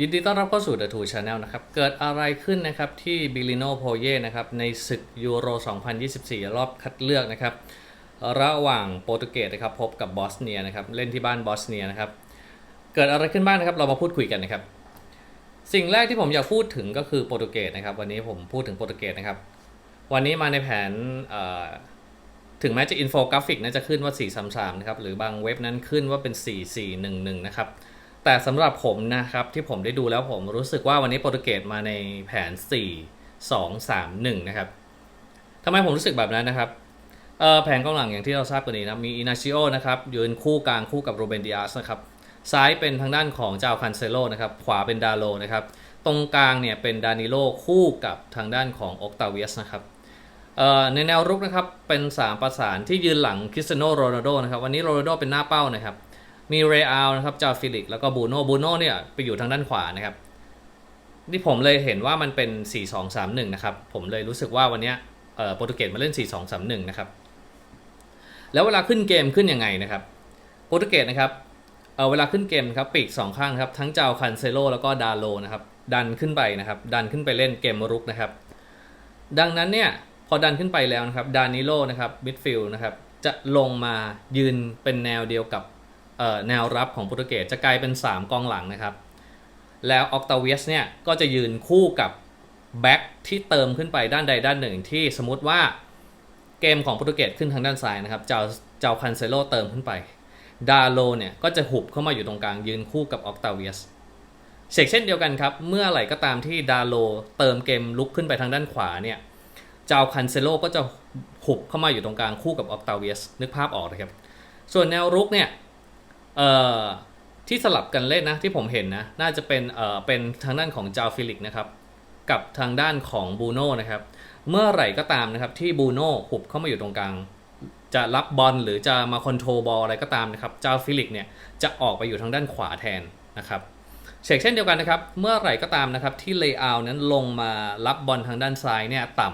ยินดีต้อนรับเข้าสู่ The Two Channel นะครับ เกิดอะไรขึ้นนะครับที่บิลิโนโพเย่นะครับในศึกยูโร 2024 รอบคัดเลือกนะครับ ระหว่างโปรตุเกสนะครับพบกับบอสเนียนะครับ เล่นที่บ้านบอสเนียนะครับ เกิดอะไรขึ้นบ้างนะครับ เรามาพูดคุยกันนะครับ สิ่งแรกที่ผมอยากพูดถึงก็คือโปรตุเกสนะครับ วันนี้ผมพูดถึงโปรตุเกสนะครับ วันนี้มาในแผนถึงแม้จะอินโฟกราฟิกน่าจะขึ้นว่า 433 นะครับ หรือบางเว็บนั้นขึ้นว่าเป็น 4411 นะครับ แต่สำหรับผมนะครับที่ผมได้ดูแล้วผมรู้สึกว่าวันนี้โปรตุเกสมาในแผน 4 2 3 1 นะครับทำไมผมรู้สึกแบบนั้นนะครับแผนกองหลังอย่างที่เราทราบกันดีนะมีอินาชิโอนะครับยืนคู่กลางคู่กับโรเบนดิอาสนะครับซ้ายเป็นทางด้านของเจ้าคันเซโลนะครับขวาเป็นดาโลนะครับตรงกลางเนี่ยเป็นดานิโลคู่กับทางด้านของโอกตาเวียสนะครับในแนวรุกนะครับเป็น 3 ประสานที่ยืนหลังคริสเตียโนโรนัลโดนะครับวันนี้โรนัลโดเป็นหน้าเป้านะครับ มีเรอัลนะครับจาฟิลิกแล้วก็บูโน่บูโน่เนี่ยไปอยู่ทางด้านขวานะครับนี่ผมเลยเห็นว่ามันเป็น 4 2 3 1 นะครับ ผมเลยรู้สึกว่าวันนี้โปรตุเกสมาเล่น 4 2 3 1 นะครับ แล้วเวลาขึ้นเกมขึ้นยังไงนะครับ โปรตุเกสนะครับเเวลาขึ้นเกมครับปีกสองข้างครับ ทั้งเจ้าคันเซโลแล้วก็ดาโลนะครับ ดันขึ้นไปนะครับ ดันขึ้นไปเล่นเกมรุกนะครับ ดังนั้นเนี่ยพอดันขึ้นไปแล้วนะครับ ดานิโลนะครับมิดฟิลด์นะครับ จะลงมายืนเป็นแนวเดียวกับ แนวรับของโปรตุเกสจะกลายเป็น 3 กองหลังนะครับ แล้วออกตาเวียสเนี่ยก็จะยืนคู่กับแบ็กที่เติมขึ้นไปด้านใดด้านหนึ่งที่สมมติว่าเกมของโปรตุเกสขึ้นทางด้านซ้ายนะครับ เจ้าเจ้าคันเซโลเติมขึ้นไปดาโลเนี่ยก็จะหุบเข้ามาอยู่ตรงกลางยืนคู่กับออกตาเวียสเชกเช่นเดียวกันครับ เมื่อไหร่ก็ตามที่ดาโลเติมเกมลุกขึ้นไปทางด้านขวาเนี่ยเจ้าคันเซโลก็จะหุบเข้ามาอยู่ตรงกลางคู่กับออกตาเวียสนึกภาพออกนะครับ ส่วนแนวรุกเนี่ย เอ่อที่สลับกันเล่นนะที่ผมเห็นนะน่าจะเป็นเอ่อเป็นทางด้านของจาฟิลิกนะครับกับทางด้านของบูโน่นะครับเมื่อไหร่ก็ตามนะครับที่บูโน่หุบเข้ามาอยู่ตรงกลางจะรับบอลหรือจะมาคอนโทรบอลอะไรก็ตามนะครับจาฟิลิกเนี่ยจะออกไปอยู่ทางด้านขวาแทนนะครับเชกเช่นเดียวกันนะครับเมื่อไหร่ก็ตามนะครับที่เลเยอร์นั้นลงมารับบอลทางด้านซ้ายเนี่ยต่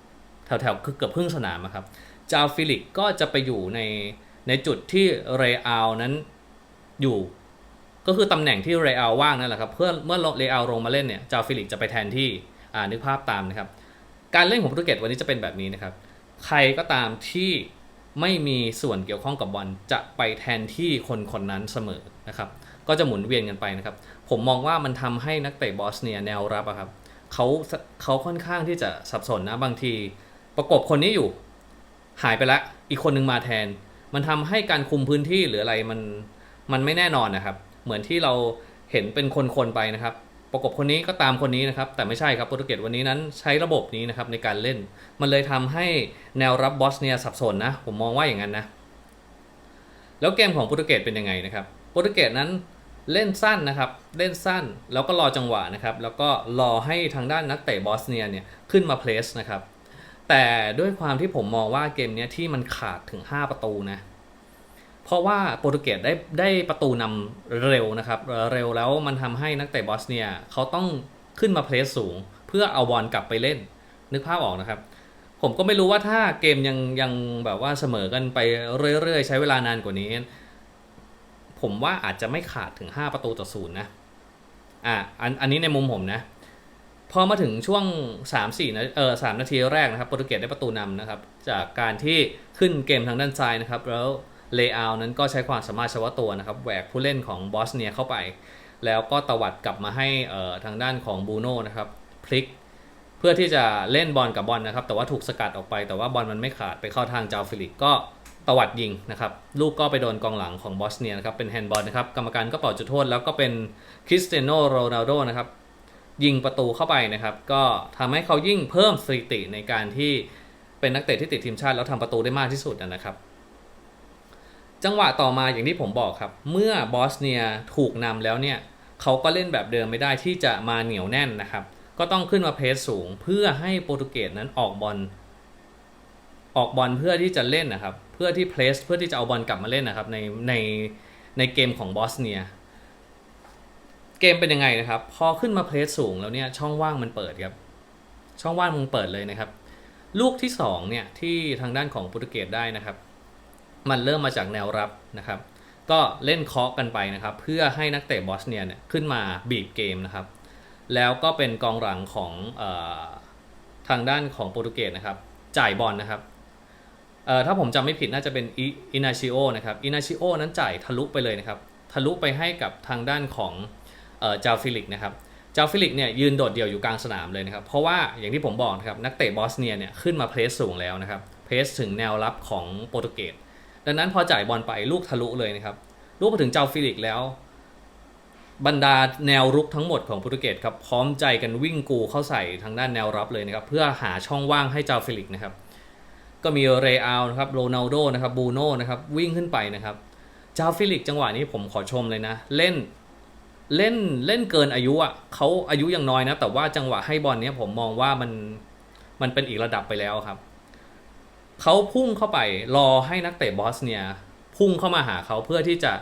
ำแถวๆคือเกือบครึ่งสนามอะครับจาฟิลิกก็จะไปอยู่ในในจุดที่เรอัลนั้น อยู่ ก็คือตำแหน่งที่เรอัลว่างนั่นแหละครับเพื่อเมื่อเรอัลลงมาเล่นเนี่ยเจ้าฟิลิกจะไปแทนที่อ่านึกภาพตามนะครับ การเล่นของโปรตุเกสวันนี้จะเป็นแบบนี้นะครับ ใครก็ตามที่ไม่มีส่วนเกี่ยวข้องกับบอลจะไปแทนที่คนคนนั้นเสมอนะครับ ก็จะหมุนเวียนกันไปนะครับ ผมมองว่ามันทำให้นักเตะบอสเนียแนวรับอะครับเขาเขาค่อนข้างที่จะสับสนนะบางที ประกบคนนี้อยู่ หายไปละ อีกคนนึงมาแทน มันทำให้การคุมพื้นที่หรืออะไรมัน มันไม่แน่นอนนะครับ เหมือนที่เราเห็นเป็นคนๆไปนะครับ ประกบคนนี้ก็ตามคนนี้นะครับ แต่ไม่ใช่ครับโปรตุเกสวันนี้นั้นใช้ระบบนี้นะครับในการเล่น มันเลยทำให้แนวรับบอสเนียสับสนนะ ผมมองว่าอย่างนั้นนะ แล้วเกมของโปรตุเกสเป็นยังไงนะครับโปรตุเกสนั้นเล่นสั้นนะครับ เล่นสั้นแล้วก็รอจังหวะนะครับ แล้วก็รอให้ทางด้านนักเตะบอสเนียเนี่ยขึ้นมาเพลสนะครับ แต่ด้วยความที่ผมมองว่าเกมนี้ที่มันขาดถึง 5 ประตูนะ เพราะว่าโปรตุเกสได้ได้ประตูนำเร็วนะครับ เร็วแล้วมันทำให้นักเตะบอสเนียเขาต้องขึ้นมาเพลสสูง เพื่อเอาบอลกลับไปเล่น นึกภาพออกนะครับ ผมก็ไม่รู้ว่าถ้าเกมยังยังแบบว่าเสมอกันไปเรื่อยๆ ใช้เวลานานกว่านี้ ผมว่าอาจจะไม่ขาดถึง 5 ประตูต่อศูนย์นะอะอันอันนี้ในมุมผมนะพอมาถึงช่วง 3 4นะเออสนาทีแรกนะครับโปรตุเกสได้ประตูนำนะครับ จากการที่ขึ้นเกมทางด้านซ้ายนะครับ แล้ว เลเยอร์นั้นก็ใช้ความสามารถเฉพาะตัวนะครับแหวกผู้เล่นของบอสเนียเข้าไป แล้วก็ตวัดกลับมาให้เอ่อทางด้านของบูโน่นะครับพลิกเพื่อที่จะเล่นบอลกับบอลนะครับ แต่ว่าถูกสกัดออกไป แต่ว่าบอลมันไม่ขาดไปเข้าทางจาฟิลิกก็ตวัดยิงนะครับ ลูกก็ไปโดนกองหลังของบอสเนียนะครับ เป็นแฮนด์บอลนะครับ กรรมการก็เป่าจุดโทษ แล้วก็เป็นคริสเตียโนโรนัลโดนะครับ ยิงประตูเข้าไปนะครับ ก็ทำให้เขายิ่งเพิ่มสถิติในการที่เป็นนักเตะที่ติดทีมชาติแล้วทำประตูได้มากที่สุดนะครับ จังหวะต่อมาอย่างที่ผมบอกครับ เมื่อบอสเนียถูกนำแล้วเนี่ยเขาก็เล่นแบบเดิมไม่ได้ที่จะมาเหนียวแน่นนะครับ ก็ต้องขึ้นมาเพสสูงเพื่อให้โปรตุเกสนั้นออกบอลออกบอลเพื่อที่จะเล่นนะครับ เพื่อที่เพลสเพื่อที่จะเอาบอลกลับมาเล่นนะครับในในในเกมของบอสเนียเกมเป็นยังไงนะครับ พอขึ้นมาเพลสสูงแล้วเนี่ยช่องว่างมันเปิดครับ ช่องว่างมันเปิดเลยนะครับ ลูกที่2เนี่ยที่ทางด้านของโปรตุเกสได้นะครับ มันเริ่มมาจากแนวรับนะครับ ก็เล่นเคาะกันไปนะครับ เพื่อให้นักเตะบอสเนียเนี่ยขึ้นมาบีบเกมนะครับ แล้วก็เป็นกองหลังของออทางด้านของโปรตุเกสนะครับ จ่ายบอลนะครับถ้าผมจำไม่ผิดน่าจะเป็นอินาชิโอนะครับอินาชิโอนั้นจ่ายทะลุไปเลยนะครับ ทะลุไปให้กับทางด้านของเอ่อจาฟิลิกนะครับจ้าฟิลิกเนี่ยยืนโดดเดี่ยวอยู่กลางสนามเลยนะครับ เพราะว่าอย่างที่ผมบอกนะครับนักเตะบอสเนียเนี่ยขึ้นมาเพรสสูงแล้วนะครับ เพรสถึงแนวรับของโปรตุเกส ดังนั้นพอจ่ายบอลไปลูกทะลุเลยนะครับ ลูกมาถึงเจ้าฟิลิกแล้ว บรรดาแนวรุกทั้งหมดของโปรตุเกสครับพร้อมใจกันวิ่งกูเข้าใส่ทางด้านแนวรับเลยนะครับ เพื่อหาช่องว่างให้เจ้าฟิลิกนะครับ ก็มีเรอัลนะครับโรนัลโดนะครับบูโน่นะครับวิ่งขึ้นไปนะครับเจ้าฟิลิกจังหวะนี้ผมขอชมเลยนะ เล่นเล่นเล่นเกินอายุอะเขาอายุยังน้อยนะ แต่ว่าจังหวะให้บอลเนี้ยผมมองว่ามันมันเป็นอีกระดับไปแล้วครับ เขาพุ่งเข้าไปรอให้นักเตะบอสเนียพุ่งเข้ามาหาเขาเพื่อที่จะ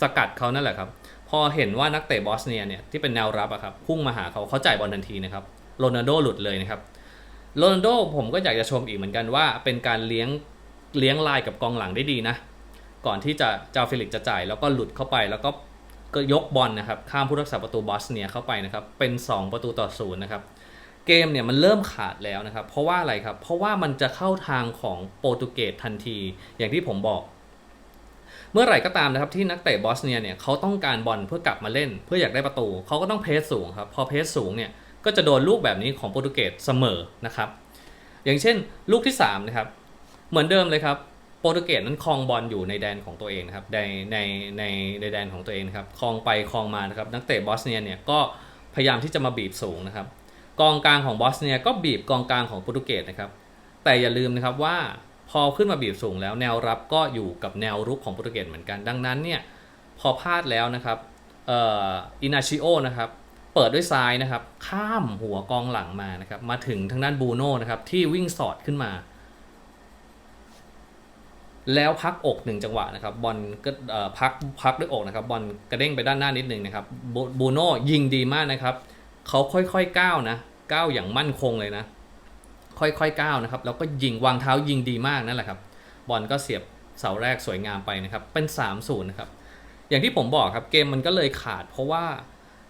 สกัดเขานั่นแหละครับ พอเห็นว่านักเตะบอสเนียเนี่ยที่เป็นแนวรับอะครับพุ่งมาหาเขาเขาจ่ายบอลทันทีนะครับโรนัลโดหลุดเลยนะครับโรนัลโดผมก็อยากจะชมอีกเหมือนกันว่า เป็นการเลี้ยงเลี้ยงลายกับกองหลังได้ดีนะ ก่อนที่จะเจ้าฟิลิกจะจ่ายแล้วก็หลุดเข้าไปแล้วก็ก็ยกบอลนะครับข้ามผู้รักษาประตูบอสเนียเข้าไปนะครับเป็น 2 ประตูต่อศูนย์นะครับ เกมเนี่ยมันเริ่มขาดแล้วนะครับ เพราะว่าอะไรครับ เพราะว่ามันจะเข้าทางของโปรตุเกสทันที อย่างที่ผมบอก เมื่อไหร่ก็ตามนะครับที่นักเตะบอสเนียเนี่ยเขาต้องการบอลเพื่อกลับมาเล่น เพื่ออยากได้ประตูเขาก็ต้องเพสสูงครับ พอเพสสูงเนี่ยก็จะโดนลูกแบบนี้ของโปรตุเกสเสมอนะครับ อย่างเช่น ลูกที่3นะครับ เหมือนเดิมเลยครับโปรตุเกสนั้นครองบอลอยู่ในแดนของตัวเองนะครับในในในในแดนของตัวเองครับครองไปครองมานะครับนักเตะบอสเนียเนี่ยก็พยายามที่จะมาบีบสูงนะครับ กองกลางของบอสเนียก็บีบกองกลางของโปรตุเกสนะครับ แต่อย่าลืมนะครับว่าพอขึ้นมาบีบสูงแล้วแนวรับก็อยู่กับแนวรุกของโปรตุเกสเหมือนกัน ดังนั้นเนี่ยพอพลาดแล้วนะครับอินาชิโอนะครับเปิดด้วยซ้ายนะครับ ข้ามหัวกองหลังมานะครับ มาถึงทางด้านบูโน่นะครับ ที่วิ่งสอดขึ้นมา แล้วพักอกหนึ่งจังหวะนะครับบอลก็พักพักด้วยอกนะครับบอลกระเด้งไปด้านหน้านิดนึงนะครับบูบูโน่ยิงดีมากนะครับ เขาค่อยๆก้าวนะก้าวอย่างมั่นคงเลยนะ ค่อยๆก้าวนะครับแล้วก็ยิงวางเท้ายิงดีมากนั่นแหละครับบอลก็เสียบเสาแรกสวยงามไปนะครับเป็น3 0นะครับอย่างที่ผมบอกครับเกมมันก็เลยขาด เพราะว่า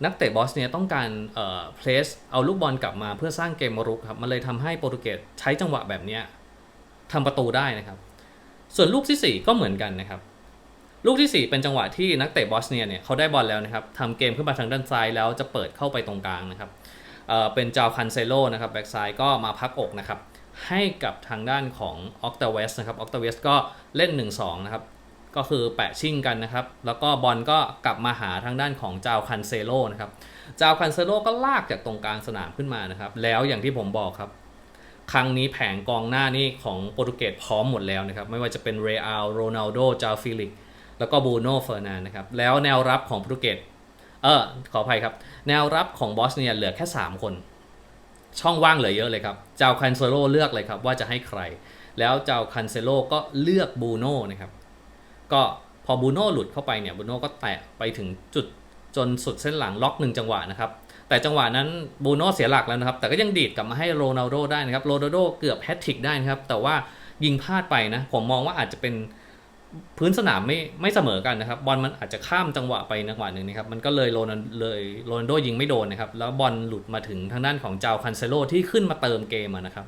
นักเตะบอสเนียต้องการเอ่อเพลสเอาลูกบอลกลับมาเพื่อสร้างเกมรุกครับมันเลยทำให้โปรตุเกสใช้จังหวะแบบนี้ยทำประตูได้นะครับ ส่วนลูกทีสี่4 ก็เหมือนกันนะครับ ลูกที่ 4 เป็นจังหวะที่นักเตะบอสเนียเนี่ยเขาได้บอลแล้วนะครับทำเกมขึ้นมาทางด้านซ้ายแล้วจะเปิดเข้าไปตรงกลางนะครับเเป็นจาวคันเซโลนะครับแบ็กซ้ายก็มาพักอกนะครับให้กับทางด้านของออกตาเวสนะครับออกตาเวสก็เล่น 1-2 นะครับ ก็คือแปะชิ่งกันนะครับ แล้วก็บอลก็กลับมาหาทางด้านของจาวคันเซโลนะครับจาวคันเซโลก็ลากจากตรงกลางสนามขึ้นมานะครับ แล้วอย่างที่ผมบอกครับ ครั้งนี้แผงกองหน้านี่ของโปรตุเกสพร้อมหมดแล้วนะครับ ไม่ว่าจะเป็นเรอัลโรนัลโดจาฟิลิก แล้วก็บูโน่เฟอร์นานนะครับ แล้วแนวรับของโปรตุเกสเออขออภัยครับ แนวรับของบอสเนียเหลือแค่ 3 คน ช่องว่างเหลือเยอะเลยครับ เจ้าคันเซโลเลือกเลยครับว่าจะให้ใคร แล้วเจ้าคันเซโลก็เลือกบูโน่นะครับ ก็พอบูโน่หลุดเข้าไปเนี่ยบูโน่ก็แตะไปถึงจุดจนสุดเส้นหลังล็อกหนึ่งจังหวะนะครับ แต่จังหวะนั้นบูโน่เสียหลักแล้วนะครับ แต่ก็ยังดีดกลับมาให้โรนัลโดได้นะครับ โรนัลโดเกือบแฮตทริกได้นะครับ แต่ว่ายิงพลาดไปนะ ผมมองว่าอาจจะเป็น พื้นสนามไม่ไม่เสมอกันนะครับบอลมันอาจจะข้ามจังหวะไปจังหวะหนึ่งนะครับมันก็เลยโรนัลเลยโรนัลโดยิงไม่โดนนะครับแล้วบอลหลุดมาถึงทางด้านของเจ้าคันเซโลที่ขึ้นมาเติมเกมนะครับ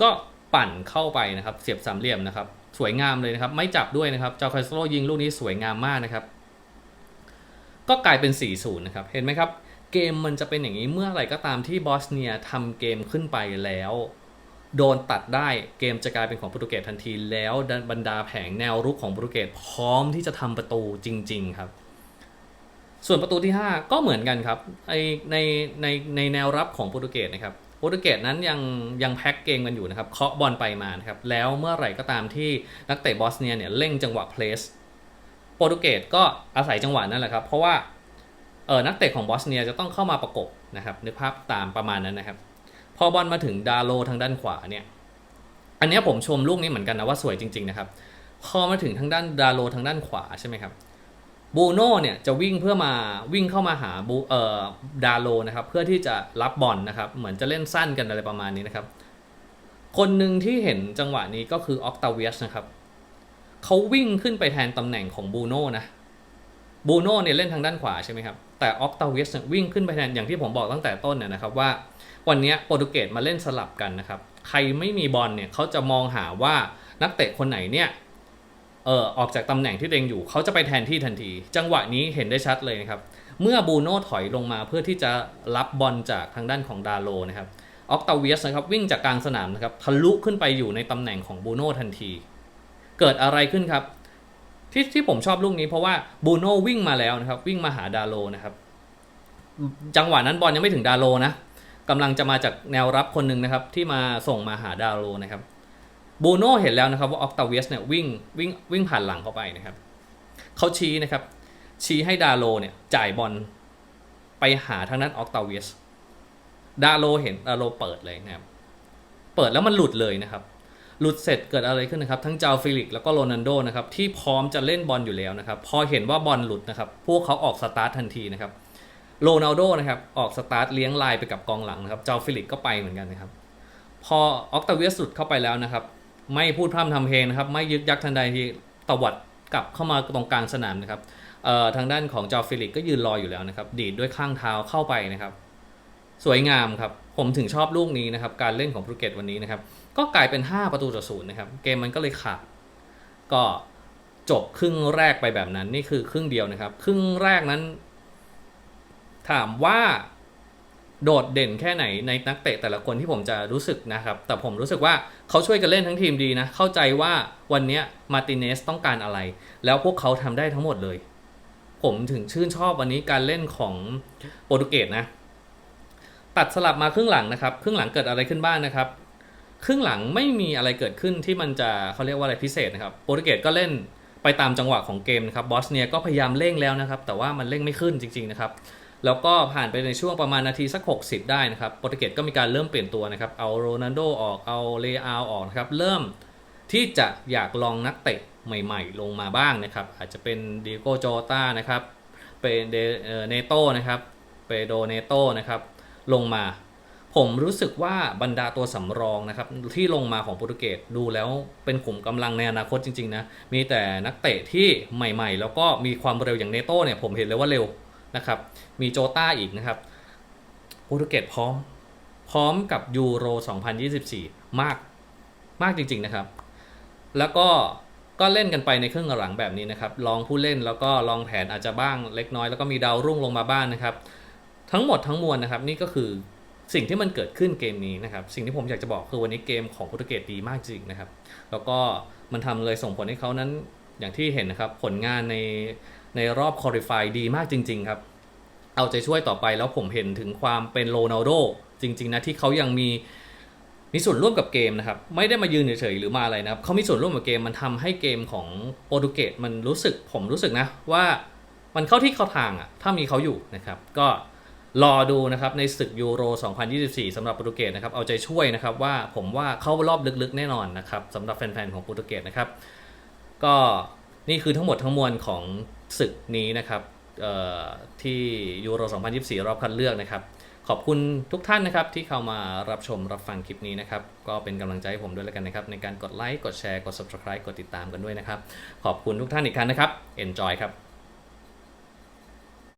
ก็ปั่นเข้าไปนะครับเสียบสามเหลี่ยมนะครับสวยงามเลยนะครับไม่จับด้วยนะครับเจ้าคันเซโลยิงลูกนี้สวยงามมากนะครับก็กลายเป็น 4-0 นะครับเห็นไหมครับเกมมันจะเป็นอย่างนี้เมื่อไหร่ก็ตามที่บอสเนียทำเกมขึ้นไปแล้ว โดนตัดได้เกมจะกลายเป็นของโปรตุเกสทันที แล้วบรรดาแผงแนวรุกของโปรตุเกสพร้อมที่จะทำประตูจริง ๆ ครับ ส่วนประตูที่ 5 ก็เหมือนกันครับในในในในแนวรับของโปรตุเกสนะครับโปรตุเกสนั้นยังยังแพ็กเกมกันอยู่นะครับเคาะบอลไปมานะครับแล้วเมื่อไหร่ก็ตามที่นักเตะบอสเนียเนี่ยเร่งจังหวะเพลสโปรตุเกสก็อาศัยจังหวะนั่นแหละครับ เพราะว่าเออนักเตะของบอสเนียจะต้องเข้ามาประกบนะครับนึกภาพตามประมาณนั้นนะครับ พอบอลมาถึงดาโลทางด้านขวาเนี่ย อันนี้ผมชมลูกนี้เหมือนกันนะว่าสวยจริง ๆ นะครับ พอมาถึงทางด้านดาโลทางด้านขวาใช่ไหมครับบูโน่เนี่ยจะวิ่งเพื่อมาวิ่งเข้ามาหาบูเอ่อดาโลนะครับ เพื่อที่จะรับบอลนะครับ เหมือนจะเล่นสั้นกันอะไรประมาณนี้นะครับ คนหนึ่งที่เห็นจังหวะนี้ก็คือออกตาเวียสนะครับเขาวิ่งขึ้นไปแทนตำแหน่งของบูโน่นะบูโน่เนี่ยเล่นทางด้านขวาใช่ไหมครับ แต่ออกตาเวสวิ่งขึ้นไปแทนอย่างที่ผมบอกตั้งแต่ต้นเนี่ยนะครับว่าวันนี้โปรตุเกสมาเล่นสลับกันนะครับ ใครไม่มีบอลเนี่ยเขาจะมองหาว่านักเตะคนไหนเนี่ยเออออกจากตำแหน่งที่ตัวเองอยู่เขาจะไปแทนที่ทันที จังหวะนี้เห็นได้ชัดเลยนะครับ เมื่อบูโน่ถอยลงมาเพื่อที่จะรับบอลจากทางด้านของดาโลนะครับออกตาเวียสนะครับวิ่งจากกลางสนามนะครับทะลุขึ้นไปอยู่ในตำแหน่งของบูโน่ทันที เกิดอะไรขึ้นครับ ที่ที่ผมชอบลูกนี้เพราะว่าบูโน่วิ่งมาแล้วนะครับ วิ่งมาหาดาโลนะครับ จังหวะนั้นบอลยังไม่ถึงดาโลนะกำลังจะมาจากแนวรับคนหนึ่งนะครับ ที่มาส่งมาหาดาโลนะครับบูโน่เห็นแล้วนะครับว่าออกตาเวสเนี่ยวิ่งวิ่งวิ่งผ่านหลังเข้าไปนะครับเขาชี้นะครับ ชี้ให้ดาโลเนี่ยจ่ายบอลไปหาทางด้นออกตาเวสดาโลเห็นดาโลเปิดเลยนะครับ เปิดแล้วมันหลุดเลยนะครับ หลุดเสร็จเกิดอะไรขึ้นนะครับ ทั้งเจ้าฟิลิกแล้วก็โรนัลโดนะครับที่พร้อมจะเล่นบอลอยู่แล้วนะครับ พอเห็นว่าบอลหลุดนะครับ พวกเขาออกสตาร์ททันทีนะครับโรนัลโดนะครับออกสตาร์ทเลี้ยงลายไปกับกองหลังนะครับ เจ้าฟิลิกก็ไปเหมือนกันนะครับ พอออกตาเวียสุดเข้าไปแล้วนะครับ ไม่พูดพร่ำทำเพลงนะครับ ไม่ยึกยักทันใดที่ตวัดกลับเข้ามาตรงกลางสนามนะครับทางด้านของเจ้าฟิลิกก็ยืนรออยู่แล้วนะครับ ดีดด้วยข้างเท้าเข้าไปนะครับ สวยงามครับ ผมถึงชอบลูกนี้นะครับ การเล่นของภูเก็ตวันนี้นะครับ ก็กลายเป็น 5 ประตูต่อศูนย์นะครับ เกมมันก็เลยขาด ก็จบครึ่งแรกไปแบบนั้น นี่คือครึ่งเดียวนะครับ ครึ่งแรกนั้น ถามว่าโดดเด่นแค่ไหนในนักเตะแต่ละคนที่ผมจะรู้สึกนะครับ แต่ผมรู้สึกว่าเขาช่วยกันเล่นทั้งทีมดีนะ เข้าใจว่าวันนี้มาติเนสต้องการอะไร แล้วพวกเขาทำได้ทั้งหมดเลย ผมถึงชื่นชอบวันนี้การเล่นของโปรตุเกสนะ ตัดสลับมาครึ่งหลังนะครับ ครึ่งหลังเกิดอะไรขึ้นบ้างนะครับ ครึ่งหลังไม่มีอะไรเกิดขึ้นที่มันจะเขาเรียกว่าอะไรพิเศษนะครับ โปรตุเกสก็เล่นไปตามจังหวะของเกมนะครับ บอสเนียก็พยายามเร่งแล้วนะครับ แต่ว่ามันเร่งไม่ขึ้นจริงๆนะครับ แล้วก็ผ่านไปในช่วงประมาณนาทีสัก 60 ได้นะครับ โปรตุเกสก็มีการเริ่มเปลี่ยนตัวนะครับ เอาโรนัลโดออก เอาเลอาออกนะครับ เริ่มที่จะอยากลองนักเตะใหม่ๆ ลงมาบ้างนะครับ อาจจะเป็นดิโกโจตานะครับ เป็นเนโตนะครับ เปโดเนโตนะครับ ลงมา ผมรู้สึกว่าบรรดาตัวสำรองนะครับ ที่ลงมาของโปรตุเกสดูแล้วเป็นกลุ่มกำลังในอนาคตจริง ๆ นะ มีแต่นักเตะที่ใหม่ ๆ แล้วก็มีความเร็วอย่างเนโตเนี่ยผมเห็นเลยว่าเร็วนะครับ มีโจต้าอีกนะครับโปรตุเกสพร้อม พร้อมกับยูโร 2024 มากมากจริง ๆ นะครับ แล้วก็ก็เล่นกันไปในครึ่งหลังแบบนี้นะครับ ลองผู้เล่นแล้วก็ลองแผนอาจจะบ้างเล็กน้อย แล้วก็มีดาวรุ่งลงมาบ้างนนะครับ ทั้งหมดทั้งมวลนะครับนี่ก็คือสิ่งที่มันเกิดขึ้นเกมนี้นะครับ สิ่งที่ผมอยากจะบอกคือวันนี้เกมของโปรตุเกสดีมากจริงนะครับ แล้วก็มันทำเลยส่งผลให้เขานั้นอย่างที่เห็นนะครับ ผลงานในในรอบคอริฟายดีมากจริง ๆ ครับ เอาใจช่วยต่อไปแล้วผมเห็นถึงความเป็นโรนัลโดจริง ๆ นะ ที่เขายังมีมีส่วนร่วมกับเกมนะครับ ไม่ได้มายืนเฉยๆหรือมาอะไรนะครับเขามีส่วนร่วมกับเกมมันทำให้เกมของโปรตุเกสมันรู้สึกผมรู้สึกนะว่ามันเข้าที่เข้าทางอะถ้ามีเขาอยู่นะครับ ก็ รอดูนะครับในศึกยูโร 2024สำหรับโปรตุเกสนะครับเอาใจช่วยนะครับว่าผมว่าเข้ารอบลึกๆแน่นอนนะครับสำหรับแฟนๆของโปรตุเกสนะครับ ก็นี่คือทั้งหมดทั้งมวลของศึกนี้นะครับเอ่อที่ยูโร 2024 รอบคัดเลือกนะครับ ขอบคุณทุกท่านนะครับที่เข้ามารับชมรับฟังคลิปนี้นะครับ ก็เป็นกำลังใจให้ผมด้วยแล้วกันนะครับ ในการกดไลค์กดแชร์กด subscribe กดติดตามกันด้วยนะครับ ขอบคุณทุกท่านอีกครั้งนะครับ enjoy ครับ